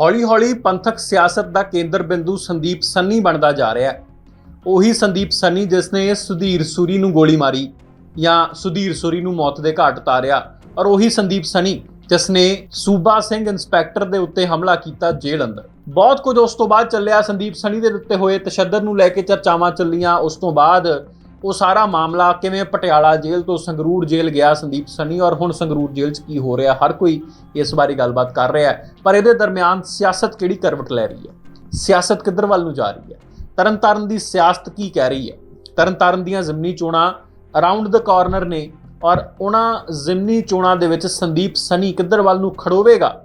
ਹੌਲੀ-ਹੌਲੀ ਪੰਥਕ ਸਿਆਸਤ ਦਾ ਕੇਂਦਰ ਬਿੰਦੂ ਸੰਦੀਪ ਸੰਨੀ ਬਣਦਾ ਜਾ ਰਿਹਾ ਹੈ। ਉਹੀ ਸੰਦੀਪ ਸੰਨੀ ਜਿਸ ਨੇ ਸੁਧੀਰ ਸੂਰੀ ਨੂੰ ਗੋਲੀ ਮਾਰੀ ਜਾਂ ਸੁਧੀਰ ਸੂਰੀ ਨੂੰ ਮੌਤ ਦੇ ਘਾਟ ਉਤਾਰਿਆ ਔਰ ਉਹੀ ਸੰਦੀਪ ਸੰਨੀ ਜਿਸ ਨੇ ਸੂਬਾ ਸਿੰਘ ਇੰਸਪੈਕਟਰ ਦੇ ਉੱਤੇ ਹਮਲਾ ਕੀਤਾ ਜੇਲ੍ਹ ਅੰਦਰ। ਬਹੁਤ ਕੁਝ ਉਸ ਤੋਂ ਬਾਅਦ ਚੱਲਿਆ ਸੰਦੀਪ ਸੰਨੀ ਦੇ ਉੱਤੇ ਹੋਏ ਤਸ਼ੱਦਦ ਨੂੰ ਲੈ ਕੇ ਚਰਚਾਵਾਂ ਚੱਲੀਆਂ, ਉਸ ਤੋਂ ਬਾਅਦ ਉਹ ਸਾਰਾ ਮਾਮਲਾ ਕਿਵੇਂ ਪਟਿਆਲਾ ਜੇਲ੍ਹ ਤੋਂ ਸੰਗਰੂਰ ਜੇਲ੍ਹ ਗਿਆ ਸੰਦੀਪ ਸਨੀ ਔਰ ਹੁਣ ਸੰਗਰੂਰ ਜੇਲ੍ਹ 'ਚ ਕੀ ਹੋ ਰਿਹਾ, ਹਰ ਕੋਈ ਇਸ ਬਾਰੇ ਗੱਲਬਾਤ ਕਰ ਰਿਹਾ ਹੈ। ਪਰ ਇਹਦੇ ਦਰਮਿਆਨ ਸਿਆਸਤ ਕਿਹੜੀ ਕਰਵਟ ਲੈ ਰਹੀ ਹੈ? ਸਿਆਸਤ ਕਿੱਧਰ ਵੱਲ ਨੂੰ ਜਾ ਰਹੀ ਹੈ? ਤਰਨਤਾਰਨ ਦੀ ਸਿਆਸਤ ਕੀ ਕਹਿ ਰਹੀ ਹੈ? ਤਰਨਤਾਰਨ ਦੀਆਂ ਜ਼ਮਨੀ ਚੋਣਾਂ ਅਰਾਊਂਡ ਦ ਕਾਰਨਰ ਨੇ ਔਰ ਉਹਨਾਂ ਜ਼ਮਨੀ ਚੋਣਾਂ ਦੇ ਵਿੱਚ ਸੰਦੀਪ ਸਨੀ ਕਿੱਧਰ ਵੱਲ ਨੂੰ ਖੜੋਵੇਗਾ?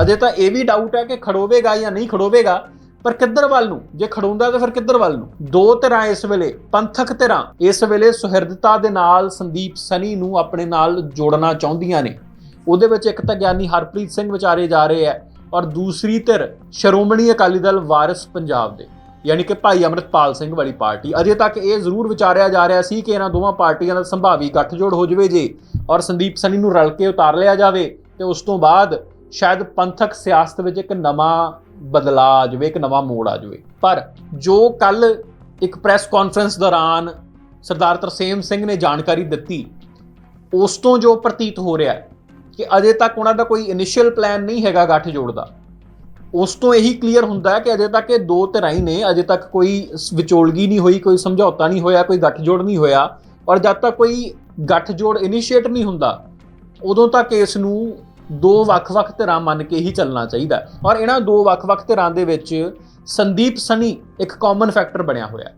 ਅਜੇ ਤਾਂ ਇਹ ਵੀ ਡਾਊਟ ਹੈ ਕਿ ਖੜੋਵੇਗਾ ਜਾਂ ਨਹੀਂ ਖੜੋਵੇਗਾ। ਪਰ ਕਿੱਧਰ ਵੱਲ ਨੂੰ? ਜੇ ਖੜੋਂਦਾ ਤਾਂ ਫਿਰ ਕਿੱਧਰ ਵੱਲ ਨੂੰ? ਦੋ ਧਿਰਾਂ ਇਸ ਵੇਲੇ, ਪੰਥਕ ਧਿਰਾਂ, ਇਸ ਵੇਲੇ ਸੁਹਿਰਦਤਾ ਦੇ ਨਾਲ ਸੰਦੀਪ ਸਨੀ ਨੂੰ ਆਪਣੇ ਨਾਲ ਜੋੜਨਾ ਚਾਹੁੰਦੀਆਂ ਨੇ। ਉਹਦੇ ਵਿੱਚ ਇੱਕ ਤਾਂ ਗਿਆਨੀ ਹਰਪ੍ਰੀਤ ਸਿੰਘ ਵਿਚਾਰੇ ਜਾ ਰਹੇ ਹੈ ਔਰ ਦੂਸਰੀ ਧਿਰ ਸ਼੍ਰੋਮਣੀ ਅਕਾਲੀ ਦਲ ਵਾਰਿਸ ਪੰਜਾਬ ਦੇ, ਯਾਨੀ ਕਿ ਭਾਈ ਅਮਰਤਪਾਲ ਸਿੰਘ ਵਾਲੀ ਪਾਰਟੀ। ਅਜੇ ਤੱਕ ਇਹ ਜ਼ਰੂਰ ਵਿਚਾਰਿਆ ਜਾ ਰਿਹਾ ਸੀ ਕਿ ਇਹਨਾਂ ਦੋਵਾਂ ਪਾਰਟੀਆਂ ਦਾ ਸੰਭਾਵੀ ਗੱਠਜੋੜ ਹੋ ਜਾਵੇ ਜੇ ਔਰ ਸੰਦੀਪ ਸਨੀ ਨੂੰ ਰਲ ਕੇ ਉਤਾਰ ਲਿਆ ਜਾਵੇ ਤੇ ਉਸ ਤੋਂ ਬਾਅਦ ਸ਼ਾਇਦ ਪੰਥਕ ਸਿਆਸਤ ਵਿੱਚ ਇੱਕ ਨਵਾਂ ਬਦਲਾਅ ਆ ਜਾਵੇ, ਇੱਕ ਨਵਾਂ ਮੋੜ ਆ ਜਾਵੇ। ਪਰ ਜੋ ਕੱਲ ਇੱਕ ਪ੍ਰੈਸ ਕਾਨਫਰੰਸ ਦੌਰਾਨ ਸਰਦਾਰ ਤਰਸੇਮ ਸਿੰਘ ਨੇ ਜਾਣਕਾਰੀ ਦਿੱਤੀ, ਉਸ ਤੋਂ ਜੋ ਪ੍ਰਤੀਤ ਹੋ ਰਿਹਾ ਹੈ ਕਿ ਅਜੇ ਤੱਕ ਉਹਨਾਂ ਦਾ ਕੋਈ ਇਨੀਸ਼ੀਅਲ ਪਲਾਨ ਨਹੀਂ ਹੈਗਾ ਗੱਠਜੋੜ ਦਾ, ਉਸ ਤੋਂ ਇਹੀ ਕਲੀਅਰ ਹੁੰਦਾ ਹੈ ਕਿ ਅਜੇ ਤੱਕ ਇਹ ਦੋ ਧਿਰਾਂ ਹੀ ਨੇ, ਅਜੇ ਤੱਕ ਕੋਈ ਵਿਚੋਲਗੀ ਨਹੀਂ ਹੋਈ, ਕੋਈ ਸਮਝੌਤਾ ਨਹੀਂ ਹੋਇਆ, ਕੋਈ ਗੱਠਜੋੜ ਨਹੀਂ ਹੋਇਆ। ਔਰ ਜਦ ਤੱਕ ਕੋਈ ਗੱਠਜੋੜ ਇਨੀਸ਼ੀਏਟ ਨਹੀਂ ਹੁੰਦਾ, ਉਦੋਂ ਤੱਕ ਇਸ ਨੂੰ ਦੋ ਵੱਖ-ਵੱਖ ਧਿਰਾਂ ਮੰਨ ਕੇ ਹੀ ਚੱਲਣਾ ਚਾਹੀਦਾ ਔਰ ਇਹਨਾਂ ਦੋ ਵੱਖ-ਵੱਖ ਧਿਰਾਂ ਦੇ ਵਿੱਚ ਸੰਦੀਪ ਸਨੀ ਇੱਕ ਕਾਮਨ ਫੈਕਟਰ ਬਣਿਆ ਹੋਇਆ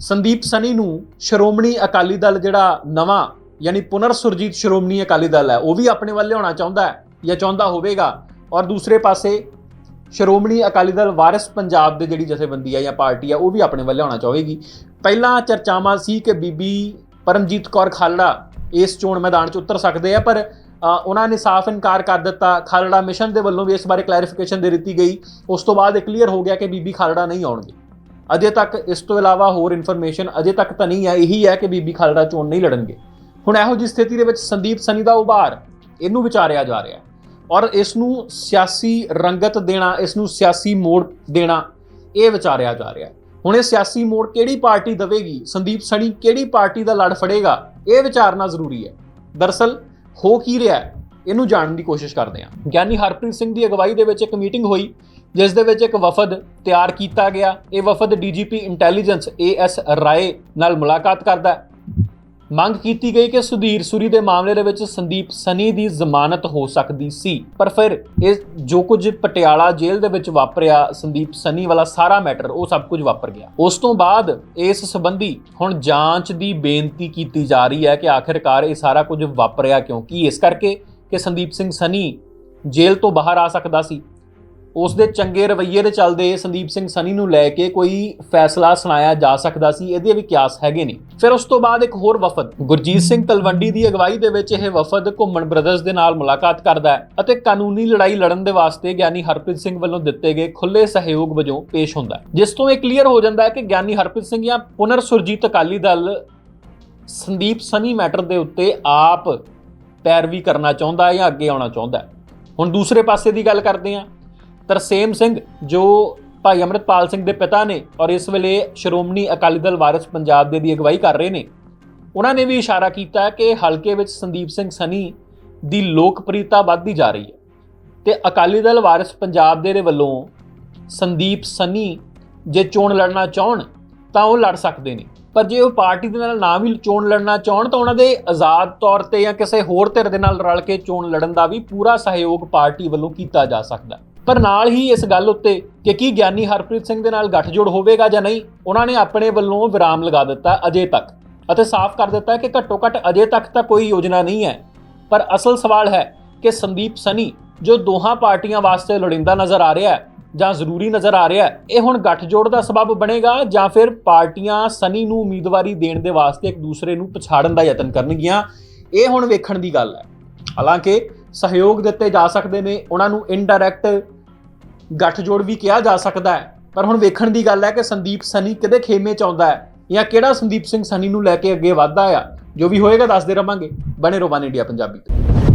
ਸੰਦੀਪ ਸਨੀ ਨੂੰ ਸ਼੍ਰੋਮਣੀ ਅਕਾਲੀ ਦਲ ਜਿਹੜਾ ਨਵਾਂ, ਯਾਨੀ ਪੁਨਰ ਸੁਰਜੀਤ ਸ਼੍ਰੋਮਣੀ ਅਕਾਲੀ ਦਲ ਹੈ, ਉਹ ਵੀ ਆਪਣੇ ਵੱਲ ਲਿਆਉਣਾ ਚਾਹੁੰਦਾ ਹੈ ਜਾਂ ਚਾਹੁੰਦਾ ਹੋਵੇਗਾ। ਔਰ ਦੂਸਰੇ ਪਾਸੇ ਸ਼੍ਰੋਮਣੀ ਅਕਾਲੀ ਦਲ ਵਾਰਿਸ ਪੰਜਾਬ ਦੇ ਜਿਹੜੀ ਜਥੇਬੰਦੀ ਹੈ ਜਾਂ ਪਾਰਟੀ ਹੈ, ਉਹ ਵੀ ਆਪਣੇ ਵੱਲ ਲਿਆਉਣਾ ਚਾਹੇਗੀ। ਪਹਿਲਾਂ ਚਰਚਾਵਾਂ ਸੀ ਕਿ ਬੀਬੀ ਪਰਮਜੀਤ ਕੌਰ ਖਾਲੜਾ ਇਸ ਚੋਣ ਮੈਦਾਨ 'ਚ ਉਤਰ ਸਕਦੇ ਆ, ਪਰ ਉਹਨਾਂ ਨੇ ਸਾਫ਼ ਇਨਕਾਰ ਕਰ ਦਿੱਤਾ। ਖਾਲੜਾ ਮਿਸ਼ਨ ਦੇ ਵੱਲੋਂ ਵੀ ਇਸ ਬਾਰੇ ਕਲੈਰੀਫਿਕੇਸ਼ਨ ਦੇ ਦਿੱਤੀ ਗਈ। ਉਸ ਤੋਂ ਬਾਅਦ ਇਹ ਕਲੀਅਰ ਹੋ ਗਿਆ ਕਿ ਬੀਬੀ ਖਾਲੜਾ ਨਹੀਂ ਆਉਣਗੇ। ਅਜੇ ਤੱਕ ਇਸ ਤੋਂ ਇਲਾਵਾ ਹੋਰ ਇਨਫੋਰਮੇਸ਼ਨ ਅਜੇ ਤੱਕ ਤਾਂ ਨਹੀਂ ਹੈ। ਇਹੀ ਹੈ ਕਿ ਬੀਬੀ ਖਾਲੜਾ ਚੋਣ ਨਹੀਂ ਲੜਨਗੇ। ਹੁਣ ਇਹੋ ਜਿਹੀ ਸਥਿਤੀ ਦੇ ਵਿੱਚ ਸੰਦੀਪ ਸਨੀ ਦਾ ਉਭਾਰ ਇਹਨੂੰ ਵਿਚਾਰਿਆ ਜਾ ਰਿਹਾ ਹੈ। ਔਰ ਇਸ ਨੂੰ ਸਿਆਸੀ ਰੰਗਤ ਦੇਣਾ, ਇਸ ਨੂੰ ਸਿਆਸੀ ਮੋੜ ਦੇਣਾ ਇਹ ਵਿਚਾਰਿਆ ਜਾ ਰਿਹਾ ਹੈ। ਹੁਣ ਇਹ ਸਿਆਸੀ ਮੋੜ ਕਿਹੜੀ ਪਾਰਟੀ ਦੇਵੇਗੀ? ਸੰਦੀਪ ਸਣੀ ਕਿਹੜੀ ਪਾਰਟੀ ਦਾ ਲੜ ਫੜੇਗਾ? ਇਹ ਵਿਚਾਰਨਾ ਜ਼ਰੂਰੀ ਹੈ। ਦਰਸਲ ਹੋ ਕੀ ਰਿਹਾ ਹੈ, ਇਹਨੂੰ ਜਾਣਨ ਦੀ ਕੋਸ਼ਿਸ਼ ਕਰਦੇ ਹਾਂ। ਗਿਆਨੀ ਹਰਪ੍ਰੀਤ ਸਿੰਘ ਦੀ ਅਗਵਾਈ ਦੇ ਵਿੱਚ ਇੱਕ ਮੀਟਿੰਗ ਹੋਈ, ਜਿਸ ਦੇ ਵਿੱਚ ਇੱਕ ਵਫਦ ਤਿਆਰ ਕੀਤਾ ਗਿਆ। ਇਹ ਵਫਦ ਡੀਜੀਪੀ ਇੰਟੈਲੀਜੈਂਸ ਏਐਸ ਰਾਏ ਨਾਲ ਮੁਲਾਕਾਤ ਕਰਦਾ ਹੈ। ਮੰਗ ਕੀਤੀ ਗਈ ਕਿ ਸੁਧੀਰ ਸੂਰੀ ਦੇ ਮਾਮਲੇ ਦੇ ਵਿੱਚ ਸੰਦੀਪ ਸਨੀ ਦੀ ਜ਼ਮਾਨਤ ਹੋ ਸਕਦੀ ਸੀ। ਪਰ ਫਿਰ ਇਹ ਜੋ ਕੁਝ ਪਟਿਆਲਾ ਜੇਲ੍ਹ ਦੇ ਵਿੱਚ ਵਾਪਰਿਆ, ਸੰਦੀਪ ਸਨੀ ਵਾਲਾ ਸਾਰਾ ਮੈਟਰ, ਉਹ ਸਭ ਕੁਝ ਵਾਪਰ ਗਿਆ। ਉਸ ਤੋਂ ਬਾਅਦ ਇਸ ਸੰਬੰਧੀ ਹੁਣ ਜਾਂਚ ਦੀ ਬੇਨਤੀ ਕੀਤੀ ਜਾ ਰਹੀ ਹੈ ਕਿ ਆਖਿਰਕਾਰ ਇਹ ਸਾਰਾ ਕੁਝ ਵਾਪਰਿਆ ਕਿਉਂ? ਕੀ ਇਸ ਕਰਕੇ ਕਿ ਸੰਦੀਪ ਸਿੰਘ ਸਨੀ ਜੇਲ੍ਹ ਤੋਂ ਬਾਹਰ ਆ ਸਕਦਾ ਸੀ? ਉਸ ਦੇ ਚੰਗੇ ਰਵੱਈਏ ਦੇ ਚੱਲਦੇ ਸੰਦੀਪ ਸਿੰਘ ਸਨੀ ਨੂੰ ਲੈ ਕੇ ਕੋਈ ਫੈਸਲਾ ਸੁਣਾਇਆ ਜਾ ਸਕਦਾ ਸੀ, ਇਹਦੇ ਵੀ ਕਿਆਸ ਹੈਗੇ ਨੇ। ਫਿਰ ਉਸ ਤੋਂ ਬਾਅਦ ਇੱਕ ਹੋਰ ਵਫਦ, ਗੁਰਜੀਤ ਸਿੰਘ ਤਲਵੰਡੀ ਦੀ ਅਗਵਾਈ ਦੇ ਵਿੱਚ ਇਹ ਵਫਦ ਘੁੰਮਣ ਬ੍ਰਦਰਸ ਦੇ ਨਾਲ ਮੁਲਾਕਾਤ ਕਰਦਾ ਹੈ ਅਤੇ ਕਾਨੂੰਨੀ ਲੜਾਈ ਲੜਨ ਦੇ ਵਾਸਤੇ ਗਿਆਨੀ ਹਰਪ੍ਰੀਤ ਸਿੰਘ ਵੱਲੋਂ ਦਿੱਤੇ ਗਏ ਖੁੱਲੇ ਸਹਿਯੋਗ ਵਜੋਂ ਪੇਸ਼ ਹੁੰਦਾ ਹੈ। ਜਿਸ ਤੋਂ ਇਹ ਕਲੀਅਰ ਹੋ ਜਾਂਦਾ ਹੈ ਕਿ ਗਿਆਨੀ ਹਰਪ੍ਰੀਤ ਸਿੰਘ ਜਾਂ ਪੁਨਰ ਸੁਰਜੀਤ ਅਕਾਲੀ ਦਲ ਸੰਦੀਪ ਸਨੀ ਮੈਟਰ ਦੇ ਉੱਤੇ ਆਪ ਪੈਰਵੀ ਕਰਨਾ ਚਾਹੁੰਦਾ ਹੈ ਜਾਂ ਅੱਗੇ ਆਉਣਾ ਚਾਹੁੰਦਾ ਹੈ। ਹੁਣ ਦੂਸਰੇ ਪਾਸੇ ਦੀ ਗੱਲ ਕਰਦੇ ਹਾਂ। ਤਰਸੇਮ ਸਿੰਘ, ਜੋ ਭਾਈ ਅਮਰਿਤਪਾਲ ਸਿੰਘ ਦੇ ਪਿਤਾ ਨੇ ਔਰ ਇਸ ਵੇਲੇ ਸ਼੍ਰੋਮਣੀ ਅਕਾਲੀ ਦਲ ਵਾਰਿਸ ਪੰਜਾਬ ਦੇ ਦੀ ਅਗਵਾਈ ਕਰ ਰਹੇ ਨੇ, ਉਹਨਾਂ ਨੇ ਵੀ ਇਸ਼ਾਰਾ ਕੀਤਾ ਕਿ ਹਲਕੇ ਵਿੱਚ ਸੰਦੀਪ ਸਿੰਘ ਸਨੀ ਦੀ ਲੋਕਪ੍ਰਿਯਤਾ ਵੱਧਦੀ ਜਾ ਰਹੀ ਹੈ ਤੇ ਅਕਾਲੀ ਦਲ ਵਾਰਿਸ ਪੰਜਾਬ ਦੇ ਦੇ ਵੱਲੋਂ ਸੰਦੀਪ ਸਨੀ ਜੇ ਚੋਣ ਲੜਨਾ ਚਾਹਣ ਤਾਂ ਉਹ ਲੜ ਸਕਦੇ ਨੇ, ਪਰ ਜੇ ਉਹ ਪਾਰਟੀ ਦੇ ਨਾਲ ਨਾ ਵੀ ਚੋਣ ਲੜਨਾ ਚਾਹਣ ਤਾਂ ਉਹਨਾਂ ਦੇ ਆਜ਼ਾਦ ਤੌਰ ਤੇ ਜਾਂ ਕਿਸੇ ਹੋਰ ਧਿਰ ਦੇ ਨਾਲ ਰਲ ਕੇ ਚੋਣ ਲੜਨ ਦਾ ਵੀ ਪੂਰਾ ਸਹਿਯੋਗ ਪਾਰਟੀ ਵੱਲੋਂ ਕੀਤਾ ਜਾ ਸਕਦਾ ਹੈ। ਪਰ ਨਾਲ ਹੀ ਇਸ ਗੱਲ ਉੱਤੇ ਕਿ ਕੀ ਗਿਆਨੀ ਹਰਪ੍ਰੀਤ ਸਿੰਘ ਦੇ ਨਾਲ ਗੱਠਜੋੜ ਹੋਵੇਗਾ ਜਾਂ ਨਹੀਂ, ਉਹਨਾਂ ਨੇ ਆਪਣੇ ਵੱਲੋਂ ਵਿਰਾਮ ਲਗਾ ਦਿੱਤਾ ਅਜੇ ਤੱਕ ਅਤੇ ਸਾਫ਼ ਕਰ ਦਿੱਤਾ ਕਿ ਘੱਟੋ ਘੱਟ ਅਜੇ ਤੱਕ ਤਾਂ ਕੋਈ ਯੋਜਨਾ ਨਹੀਂ ਹੈ। ਪਰ ਅਸਲ ਸਵਾਲ ਹੈ ਕਿ ਸੰਦੀਪ ਸਨੀ, ਜੋ ਦੋਹਾਂ ਪਾਰਟੀਆਂ ਵਾਸਤੇ ਲੋੜੀਂਦਾ ਨਜ਼ਰ ਆ ਰਿਹਾ ਹੈ ਜਾਂ ਜ਼ਰੂਰੀ ਨਜ਼ਰ ਆ ਰਿਹਾ ਹੈ, ਇਹ ਹੁਣ ਗੱਠਜੋੜ ਦਾ ਸਬਬ ਬਣੇਗਾ ਜਾਂ ਫਿਰ ਪਾਰਟੀਆਂ ਸਨੀ ਨੂੰ ਉਮੀਦਵਾਰੀ ਦੇਣ ਦੇ ਵਾਸਤੇ ਇੱਕ ਦੂਸਰੇ ਨੂੰ ਪਛਾੜਨ ਦਾ ਯਤਨ ਕਰਨਗੀਆਂ? ਇਹ ਹੁਣ ਵੇਖਣ ਦੀ ਗੱਲ ਹੈ। ਹਾਲਾਂਕਿ ਸਹਿਯੋਗ ਦਿੱਤੇ ਜਾ ਸਕਦੇ ਨੇ, ਉਹਨਾਂ ਨੂੰ ਇਨਡਾਇਰੈਕਟ ਗੱਠਜੋੜ ਵੀ ਕਿਹਾ ਜਾ ਸਕਦਾ ਹੈ। ਪਰ ਹੁਣ ਵੇਖਣ ਦੀ ਗੱਲ ਹੈ ਕਿ ਸੰਦੀਪ ਸਨੀ ਕਿਹਦੇ ਖੇਮੇ ਚ ਆਉਂਦਾ ਹੈ ਜਾਂ ਕਿਹੜਾ ਸੰਦੀਪ ਸਿੰਘ ਸਨੀ ਨੂੰ ਲੈ ਕੇ ਅੱਗੇ ਵਧਦਾ ਆ। ਜੋ ਵੀ ਹੋਏਗਾ ਦੱਸਦੇ ਰਵਾਂਗੇ। ਬਣੇ ਰਹੋ ਵਨ ਇੰਡੀਆ ਪੰਜਾਬੀ। ਤੇ